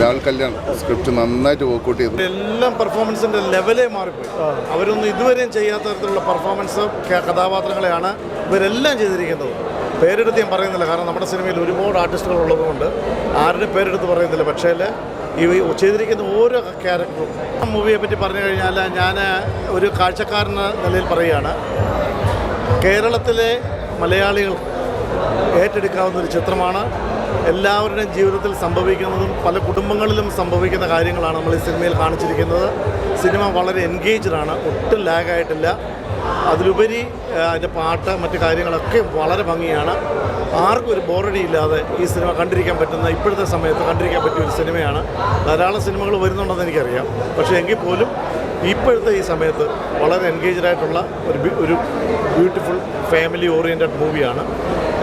Rahul Kalyan script നന്നായിട്ട് work out ചെയ്തു. എല്ലാം പെർഫോമൻസിന്റെ ലെവലേ മാറിപ്പോയി. അവരൊന്നും ഇതുവരെയും ചെയ്യാത്ത തരത്തിലുള്ള പെർഫോമൻസ് കഥാപാത്രങ്ങളെയാണ് ഇവരെല്ലാം ചെയ്തിരിക്കുന്നത്. പേരെടുത്ത് ഞാൻ പറയുന്നില്ല കാരണം നമ്മുടെ സിനിമയിൽ ഒരുപാട് ആർട്ടിസ്റ്റുകൾ ഉള്ളതുകൊണ്ട് ആരുടെ പേരെടുത്ത് പറയുന്നില്ല. പക്ഷേ ഈ ചെയ്തിരിക്കുന്ന ഓരോ ക്യാരക്ടറും ആ മൂവിയെ പറ്റി പറഞ്ഞു കഴിഞ്ഞാൽ ഞാൻ ഒരു കാഴ്ചക്കാരന നിലയിൽ പറയുകയാണ്. കേരളത്തിലെ മലയാളികൾ ഏറ്റെടുക്കാവുന്ന ഒരു ചിത്രമാണ് എല്ലാവരുടെയും ജീവിതത്തിൽ സംഭവിക്കുന്നതും പല കുടുംബങ്ങളിലും സംഭവിക്കുന്ന കാര്യങ്ങളാണ് നമ്മൾ ഈ സിനിമയിൽ കാണിച്ചിരിക്കുന്നത്. സിനിമ വളരെ എൻഗേജ്ഡ് ആണ് ഒട്ടും ലാഗായിട്ടില്ല അതിലുപരി അതിന്റെ പാട്ട് മറ്റു കാര്യങ്ങളൊക്കെ വളരെ ഭംഗിയാണ്. ആർക്കും ഒരു ബോറടി ഇല്ലാതെ ഈ സിനിമ കണ്ടിരിക്കാൻ പറ്റുന്ന ഇപ്പോഴത്തെ സമയത്ത് കണ്ടിരിക്കാൻ പറ്റിയ ഒരു സിനിമയാണ്. ധാരാളം സിനിമകൾ വരുന്നുണ്ടെന്ന് എനിക്കറിയാം. പക്ഷേ എങ്കിൽ പോലും ഇപ്പോഴത്തെ ഈ സമയത്ത് വളരെ എൻഗേജ്ഡ് ആയിട്ടുള്ള ഒരു ഒരു ബ്യൂട്ടിഫുൾ ഫാമിലി ഓറിയന്റഡ് മൂവിയാണ്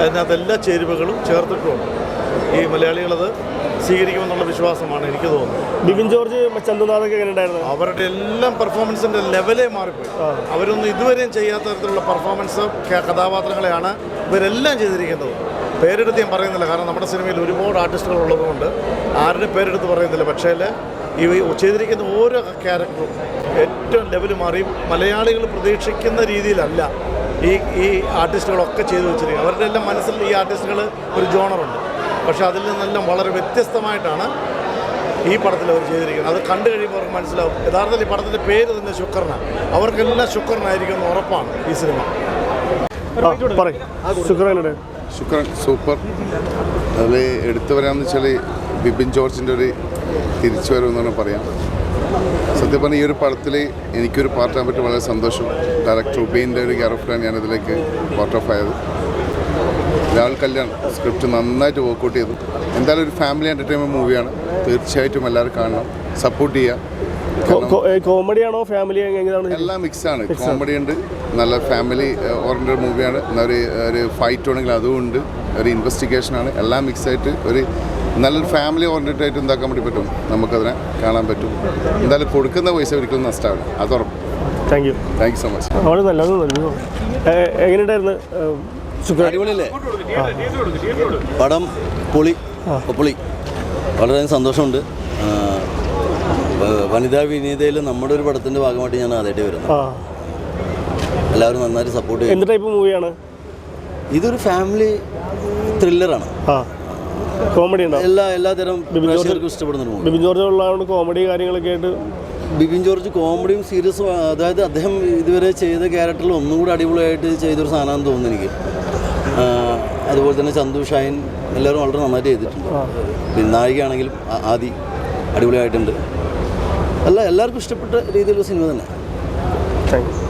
അതിനകത്ത് എല്ലാ ചേരുവകളും ചേർത്തിട്ടുമുണ്ട്. ഈ മലയാളികളത് സ്വീകരിക്കുമെന്നുള്ള വിശ്വാസമാണ് എനിക്ക് തോന്നുന്നത്. ബിബിൻ ജോർജ് ചന്ദനാഥൊക്കെ എങ്ങനെ ഉണ്ടായിരുന്നു? അവരുടെ എല്ലാം പെർഫോമൻസിന്റെ ലെവലേ മാറിപ്പോയി. അവരൊന്നും ഇതുവരെയും ചെയ്യാത്ത തരത്തിലുള്ള പെർഫോമൻസ് കഥാപാത്രങ്ങളെയാണ് ഇവരെല്ലാം ചെയ്തിരിക്കുന്നത്. പേരെടുത്ത് ഞാൻ പറയുന്നില്ല കാരണം നമ്മുടെ സിനിമയിൽ ഒരുപാട് ആർട്ടിസ്റ്റുകൾ ഉള്ളതുകൊണ്ട് ആരുടെ പേരെടുത്ത് പറയുന്നില്ല. പക്ഷേ ഈ ചെയ്തിരിക്കുന്ന ഓരോ ക്യാരക്ടറും ഏറ്റവും ലെവൽ മാറി. മലയാളികൾ പ്രതീക്ഷിക്കുന്ന രീതിയിലല്ല ഈ ഈ ആർട്ടിസ്റ്റുകളൊക്കെ ചെയ്തു വെച്ചിരിക്കുന്നത്. അവരുടെ എല്ലാം മനസ്സിൽ ഈ ആർട്ടിസ്റ്റുകൾ ഒരു ജോണറുണ്ട് പക്ഷേ അതിൽ നിന്നെല്ലാം വളരെ വ്യത്യസ്തമായിട്ടാണ് ഈ പടത്തിൽ അവർ ചെയ്തിരിക്കുന്നത്. അത് കണ്ടു കഴിയുമ്പോൾ അവർക്ക് മനസ്സിലാവും. യഥാർത്ഥത്തിൽ ഈ പടത്തിന്റെ പേര് തന്നെ ശുക്രനാണ് അവർക്കെല്ലാം ശുക്രനായിരിക്കും എന്ന് ഉറപ്പാണ് ഈ സിനിമ. ശുക്രൻ സൂപ്പർ. അതിൽ എടുത്തു വരാമെന്ന് വെച്ചാൽ ബിബിൻ ജോർജിന്റെ ഒരു തിരിച്ചു എന്ന് പറഞ്ഞാൽ പറയാം. സത്യം പറഞ്ഞാൽ ഈ ഒരു പടത്തിൽ എനിക്കൊരു പാർട്ടാൻ പറ്റി വളരെ സന്തോഷം. ഡയറക്ടർ ഉബൈന്റെ ഒരു ക്യാരക്ടറാണ് ഞാനിതിലേക്ക് പാർട്ട് ഓഫ് ആയത്. രാഹുൽ കല്യാൺ സ്ക്രിപ്റ്റ് നന്നായിട്ട് വർക്കൗട്ട് ചെയ്തു. എന്തായാലും ഒരു ഫാമിലി എന്റർടൈൻമെന്റ് മൂവിയാണ് തീർച്ചയായിട്ടും എല്ലാവരും കാണണം. സപ്പോർട്ട് ചെയ്യുക. കോമഡിയാണോ കോമഡി ആണോ ഫാമിലി എല്ലാം എല്ലാം ആണ്. കോമഡി ഉണ്ട്. നല്ല ഫാമിലി ഓറിയന്റഡ് മൂവിയാണ് ഒരു ഒരു ഫൈറ്റ് ആണെങ്കിൽ അതും ഉണ്ട്. ഒരു ഇൻവെസ്റ്റിഗേഷനാണ് എല്ലാം മിക്സ് മിക്സായിട്ട് ഒരു നല്ലൊരു ഫാമിലി ഓറിയന്റഡ് ആയിട്ട് എന്താക്കാൻ വേണ്ടി പറ്റും? നമുക്കതിനെ കാണാൻ പറ്റും. എന്തായാലും കൊടുക്കുന്ന പൈസ ഒരിക്കലും നഷ്ടമാണ് അത് ഉറപ്പ്. Thank you thank you so much വളരെ നല്ലത് എങ്ങനെയുണ്ടായിരുന്നു? അടിപൊളിയല്ലേ? പടം പൊളി. പൊളി. വളരെ സന്തോഷമുണ്ട്. വനിതാ വിനീതയിൽ നമ്മുടെ ഒരു പടത്തിന്റെ ഭാഗമായിട്ട് ഞാൻ ആദ്യമായിട്ട് വരുന്നത്. എല്ലാവരും നന്നായി സപ്പോർട്ട് ചെയ്യും എന്ത് ടൈപ്പ് മൂവിയാണ് ഇതൊരു ഫാമിലി ത്രില്ലറാണ് കോമഡി ഉണ്ടോ? എല്ലാ എല്ലാതരം ബിബിൻ ജോർജ് ഉള്ളതുകൊണ്ട് കോമഡി കാര്യങ്ങളൊക്കെ ആയിട്ട് ബിബിൻ ജോർജ് കോമഡിയും സീരിയസും അതായത് അദ്ദേഹം ഇതുവരെ ചെയ്ത ക്യാരക്ടറിൽ ഒന്നും കൂടി അടിപൊളിയായിട്ട് ചെയ്തൊരു സാധനമാണെന്ന് തോന്നുന്നു എനിക്ക്. അതുപോലെ തന്നെ ചന്തു ഷൈൻ എല്ലാവരും വളരെ നന്നായിട്ട് ചെയ്തിട്ടുണ്ട്. പിന്നെ നായികയാണെങ്കിലും ആദി അടിപൊളിയായിട്ടുണ്ട്. അല്ല എല്ലാവർക്കും ഇഷ്ടപ്പെട്ട രീതിയിലുള്ള സിനിമ തന്നെ. Thank you